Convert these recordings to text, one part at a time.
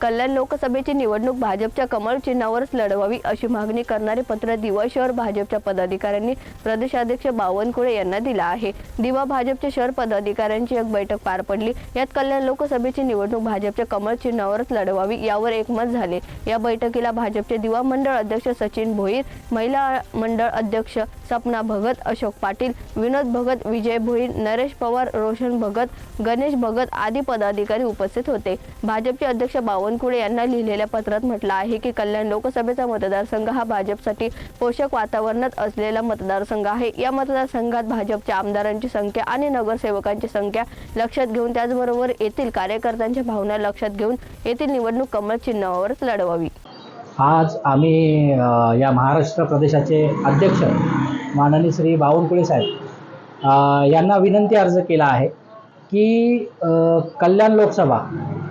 कल्याण लोकसभेची निवडणूक भाजपच्या कमळ चिन्हावरच लढवावी अशी मागणी करणारे पत्र दिवा शहर भाजपच्या पदाधिकाऱ्यांनी प्रदेशाध्यक्ष बावनकुळे यांना दिला आहे. दिवा भाजपच्या शहर पदाधिकाऱ्यांची एक बैठक पार पडली. यात कल्याण लोकसभेची निवडणूक भाजपच्या कमळ चिन्हावरच लढवावी यावर एकमत झाले. या बैठकीला भाजपचे दिवा मंडळ अध्यक्ष सचिन भोईर महिला मंडळ अध्यक्ष सपना भगत अशोक पाटील विनोद भगत विजय भोईर नरेश पवार रोशन भगत गणेश भगत आदी पदाधिकारी उपस्थित होते. भाजपचे अध्यक्ष बावनकुळे यांना लिहिलेल्या पत्रात म्हटलं आहे की कल्याण लोकसभेचा मतदारसंघ हा भाजपसाठी पोषक वातावरणात असलेला मतदारसंघ आहे. या मतदारसंघात भाजपच्या आमदारांची संख्या आणि नगरसेवकांची संख्या लक्षात घेऊन त्याचबरोबर येथील कार्यकर्त्यांच्या भावना लक्षात घेऊन येथील निवडणूक कमळ चिन्हावरच लढवावी. आज आम्ही या महाराष्ट्र प्रदेशाचे अध्यक्ष माननीय श्री बावनकुळे साहेब यांना विनंती अर्ज केला आहे की कल्याण लोकसभा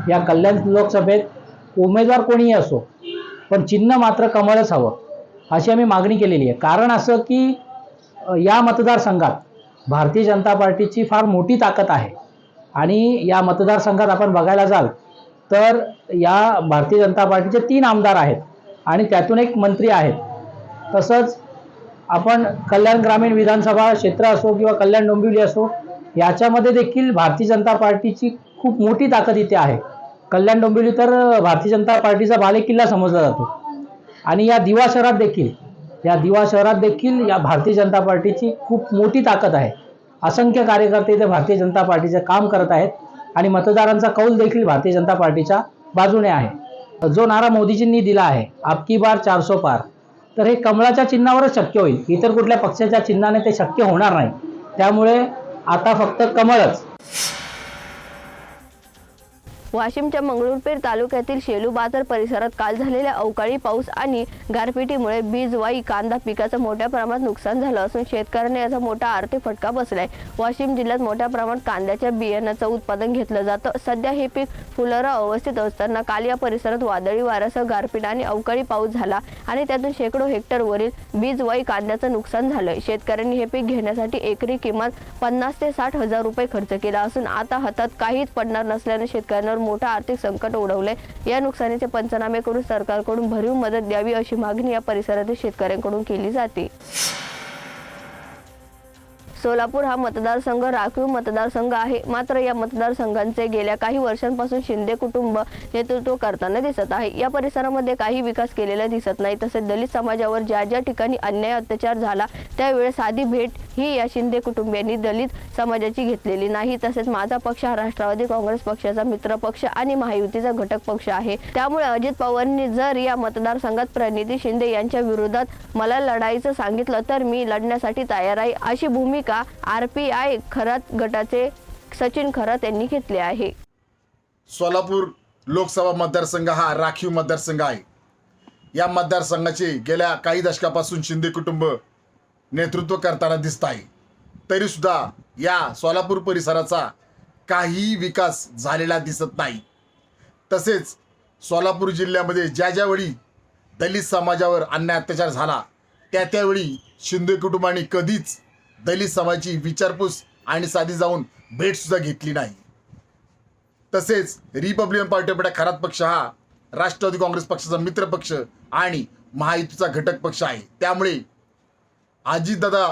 या कल्याण लोकसभेत उमेदवार कोणीही असो पण चिन्ह मात्र कमळच हवं अशी आम्ही मागणी केलेली आहे. कारण असं की या मतदारसंघात भारतीय जनता पार्टीची फार मोठी ताकद आहे. आणि या मतदारसंघात आपण बघायला जाल तर या भारतीय जनता पार्टीचे तीन आमदार आहेत आणि त्यातून एक मंत्री आहेत. तसंच आपण कल्याण ग्रामीण विधानसभा क्षेत्र असो किंवा कल्याण डोंबिवली असो याच्यामध्ये देखील भारतीय जनता पार्टीची खूप मोठी ताकद इथे आहे. कल्याण डोंबिवली तर भारतीय जनता पार्टीचा बालेकिल्ला समजला जातो. आणि या दिवा शहरात देखील या दिवा शहरात देखील या भारतीय जनता पार्टीची खूप मोठी ताकद आहे. असंख्य कार्यकर्ते इथे भारतीय जनता पार्टीचे काम करत आहेत आणि मतदारांचा कौल देखील भारतीय जनता पार्टीच्या बाजूने आहे. जो नारा मोदीजींनी दिला आहे आपकी बार चारसो पार तर हे कमळाच्या चिन्हावरच शक्य होईल. इतर कुठल्या पक्षाच्या चिन्हाने ते शक्य होणार नाही. त्यामुळे आता फक्त कमळच. वाशिमच्या मंगरुळपीर तालुक्यातील शेलू बाजार परिसरात काल झालेल्या अवकाळी पाऊस आणि गारपिटीमुळे बीजवाई कांदा पिकाचं मोठ्या प्रमाणात नुकसान झालं असून शेतकऱ्यांना याचा मोठा आर्थिक फटका बसलाय. वाशिम जिल्ह्यात मोठ्या प्रमाणात कांद्याच्या बियाण्याचं उत्पादन घेतलं जातं. सध्या हे पीक फुलरा अवस्थेत असताना काल या परिसरात वादळी वाऱ्यासह गारपीट आणि अवकाळी पाऊस झाला आणि त्यातून शेकडो हेक्टरवरील बीजवाई कांद्याचं नुकसान झालंय. शेतकऱ्यांनी हे पीक घेण्यासाठी एकरी किमान पन्नास ते साठ हजार रुपये खर्च केला असून आता हातात काहीच पडणार नसल्याने शेतकऱ्यांवर मोठं आर्थिक संकट ओढवलंय या नुकसानीचे पंचनामे करून सरकारकडून भरीव मदत द्यावी अशी मागणी या परिसरातील शेतकऱ्यांकडून केली जाते. सोलापूर हा मतदारसंघ राखीव मतदारसंघ आहे. मात्र या मतदारसंघांचे गेल्या काही वर्षांपासून शिंदे कुटुंब नेतृत्व करताना दिसत आहे. या परिसरामध्ये काही विकास केलेला दिसत नाही. तसेच दलित समाजावर ज्या ज्या ठिकाणी अन्याय अत्याचार झाला त्यावेळेस साधी भेट ही या शिंदे कुटुंबियांनी दलित समाजाची घेतलेली नाही. तसेच माझा पक्ष हा राष्ट्रवादी काँग्रेस पक्षाचा मित्र पक्ष आणि महायुतीचा घटक पक्ष आहे. त्यामुळे अजित पवारांनी जर या मतदारसंघात प्रणिती शिंदे यांच्या विरोधात मला लढायचं सांगितलं तर मी लढण्यासाठी तयार आहे अशी भूमिका आर पी आय खरात गटाचे सचिन खरात यांनी घेतले आहे. सोलापूर लोकसभा मतदारसंघ हा राखीव मतदारसंघ आहे. या मतदारसंघाचे गेल्या काही दशकापासून शिंदे कुटुंब नेतृत्व करताना दिसत आहे तरीसुद्धा या सोलापूर परिसराचा काहीही विकास झालेला दिसत नाही. तसेच सोलापूर जिल्ह्यामध्ये ज्या ज्यावेळी दलित समाजावर अन्याय अत्याचार झाला त्या त्यावेळी शिंदे कुटुंबाने कधीच दलित समाजाची विचारपूस आणि साधी जाऊन भेटसुद्धा घेतली नाही. तसेच रिपब्लिकन पार्टी ऑफ खरात पक्ष हा राष्ट्रवादी काँग्रेस पक्षाचा मित्र पक्ष आणि महायुतीचा घटक पक्ष आहे. त्यामुळे अजितदादा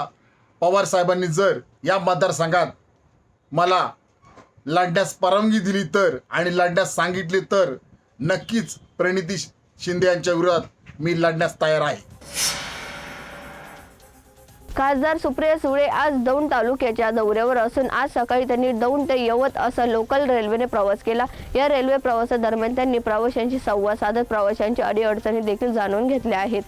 पवार साहेबांनी जर या मतदारसंघात मला लढण्यास परवानगी दिली तर आणि लढण्यास सांगितले तर नक्कीच प्रणिती शिंदे यांच्या विरोधात मी लढण्यास तयार आहे. खासदार सुप्रिया सुळे आज दौंड तालुक्याच्या दौऱ्यावर असून आज सकाळी त्यांनी दौंड ते यवत असा लोकल रेल्वेने प्रवास केला. या रेल्वे प्रवासादरम्यान त्यांनी प्रवाशांशी संवाद साधत प्रवाशांची अडीअडचणी देखील जाणून घेतल्या आहेत.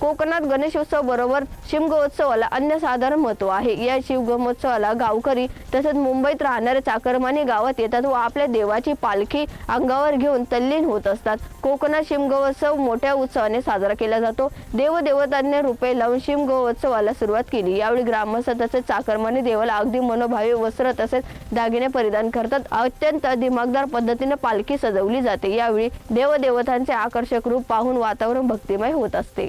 कोकणात गणेशोत्सव बरोबर शिमगोत्सवाला अन्यसाधारण महत्त्व आहे. या शिवगमोत्सवाला गावकरी तसेच मुंबईत राहणारे चाकरमानी गावात येतात व आपल्या देवाची पालखी अंगावर घेऊन तल्लीन होत असतात. कोकणात शिमगोत्सव मोठ्या उत्सवाने साजरा केला जातो. देवदेवतांनी रुपये लावून शिमगोत्सवाला सुरुवात केली. यावेळी ग्रामस्थ तसेच चाकरमानी देवाला अगदी मनोभावे वस्त्र तसेच दागिने परिधान करतात. अत्यंत दिमागदार पद्धतीने पालखी सजवली जाते. यावेळी देवदेवतांचे आकर्षक रूप पाहून वातावरण भक्तिमय होत असते.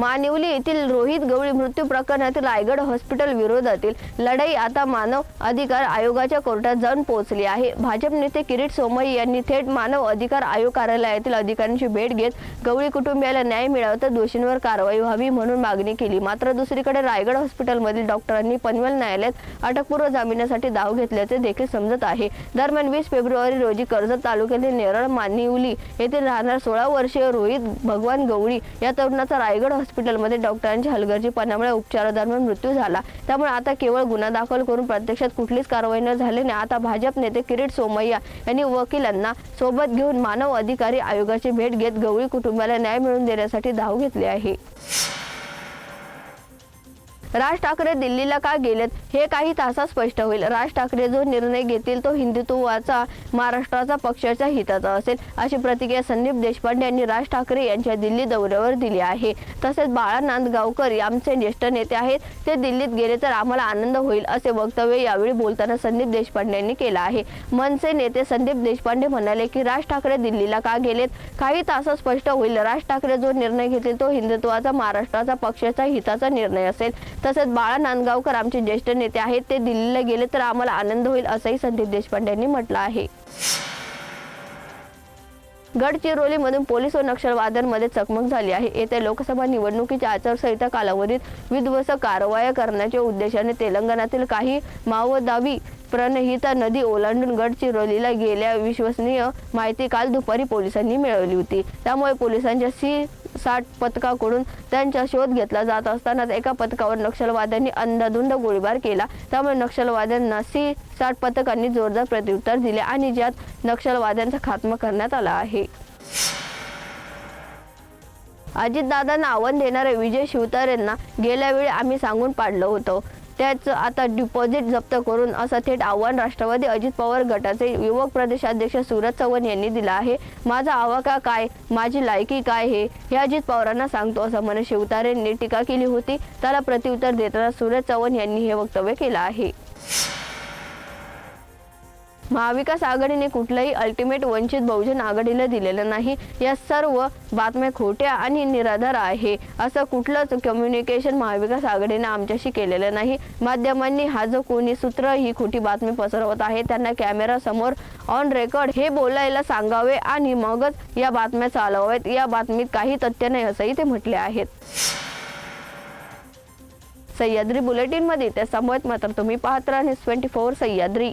मानिवली येथील रोहित गवळी मृत्यू प्रकरणातील रायगड हॉस्पिटल विरोधातील लढाई आता मानव अधिकार आयोगाच्या कोर्टात जाऊन पोहोचली आहे. भाजप नेते किरीट सोमय्या यांनी थेट मानव अधिकार आयोग कार्यालयातील अधिकाऱ्यांची भेट घेत गवळी कुटुंबियाला न्याय मिळावा तर दोषींवर कारवाई व्हावी म्हणून मागणी केली. मात्र दुसरीकडे रायगड हॉस्पिटलमधील डॉक्टरांनी पनवेल न्यायालयात अटकपूर्व जामिनासाठी धाव घेतल्याचे देखील समजत आहे. दरम्यान वीस फेब्रुवारी रोजी कर्जत तालुक्यातील नेरळ मानिवली येथील राहणार सोळा वर्षीय रोहित भगवान गवळी या तरुणाचा रायगड हॉस्पिटलमध्ये डॉक्टरांच्या हलगर्जीपणामुळे उपचारादरम्यान मृत्यू झाला. त्यामुळे आता केवळ गुन्हा दाखल करून प्रत्यक्षात कुठलीच कारवाई न झाल्याने आता भाजप नेते किरीट सोमय्या यांनी वकिलांना सोबत घेऊन मानव अधिकारी आयोगाची भेट घेत गवळी कुटुंबाला न्याय मिळवून देण्यासाठी धाव घेतली आहे. राज ठाकरे दिल्लीला का गेलेत हे काही तासात स्पष्ट होईल. राज ठाकरे जो निर्णय घेतील तो हिंदुत्वाचा महाराष्ट्राचा पक्षाच्या हिताचा असेल अशी प्रतिक्रिया संदीप देशपांडे यांनी राज ठाकरे यांच्या दिल्ली दौऱ्यावर दिली आहे. तसेच बाळा नांदगावकर आमचे ज्येष्ठ नेते आहेत. ते दिल्लीत गेले तर आम्हाला आनंद होईल असे वक्तव्य यावेळी बोलताना संदीप देशपांडे यांनी केलं आहे. मनसे नेते संदीप देशपांडे म्हणाले की राज ठाकरे दिल्लीला का गेलेत? काही तासात स्पष्ट होईल. राज ठाकरे जो निर्णय घेतील तो हिंदुत्वाचा महाराष्ट्राचा पक्षाचा हिताचा निर्णय असेल. तसेच बाळा नांदगावकर आमचे ज्येष्ठ नेते आहेत ते दिल्लीला गेले तर आम्हाला आनंद होईल असंही संदीप देशपांडे यांनी म्हटलं आहे. गडचिरोलीमधून पोलीस व नक्षलवाद्यांमध्ये चकमक झाली आहे. येत्या लोकसभा निवडणुकीच्या आचारसंहिता कालावधीत विध्वंसक कारवाया करण्याच्या उद्देशाने तेलंगणातील काही माओवादी प्रणहिता नदी ओलांडून गडचिरोलीला गेल्या विश्वसनीय माहिती काल दुपारी पोलिसांनी मिळवली होती. त्यामुळे पोलिसांच्या सी साठ पथकाकडून त्यांचा शोध घेतला जात असतानाच एका पथकावर नक्षलवाद्यांनी अंधाधुंद गोळीबार केला. त्यामुळे नक्षलवाद्यांना सी साठ पथकांनी जोरदार प्रत्युत्तर दिले आणि ज्यात नक्षलवाद्यांचा खात्मा करण्यात आला आहे. अजितदादांना आव्हान देणारे विजय शिवतारेंना गेल्या वेळी आम्ही सांगून पाडलं होतं. त्याच आता डिपॉझिट जप्त करून असं थेट आव्हान राष्ट्रवादी अजित पवार गटाचे युवक प्रदेशाध्यक्ष सुरज चव्हाण यांनी दिला आहे. माझा आवाका काय? माझी लायकी काय हे? हे अजित पवारांना सांगतो असं म्हणत शिवतारेंनी टीका केली होती. त्याला प्रत्युत्तर देताना सुरज चव्हाण यांनी हे वक्तव्य केलं आहे. महाविकास आघाडीने कुठलंही अल्टिमेट वंचित बहुजन आघाडीला दिलेलं नाही. या सर्व बातम्या खोट्या आणि निराधार आहे. असं कुठलंच कम्युनिकेशन महाविकास आघाडीने आमच्याशी केलेलं नाही. माध्यमांनी हा जो कोणी सूत्र ही खोटी बातमी पसरवत आहे त्यांना कॅमेरा समोर ऑन रेकॉर्ड हे बोलायला सांगावे आणि मगच या बातम्या चालवावेत या बातमीत काही तथ्य नाही असंही ते म्हटले आहेत. सह्याद्री बुलेटिनमध्ये त्या समोर मात्र तुम्ही पाहत राहा. Twenty four Sahyadri.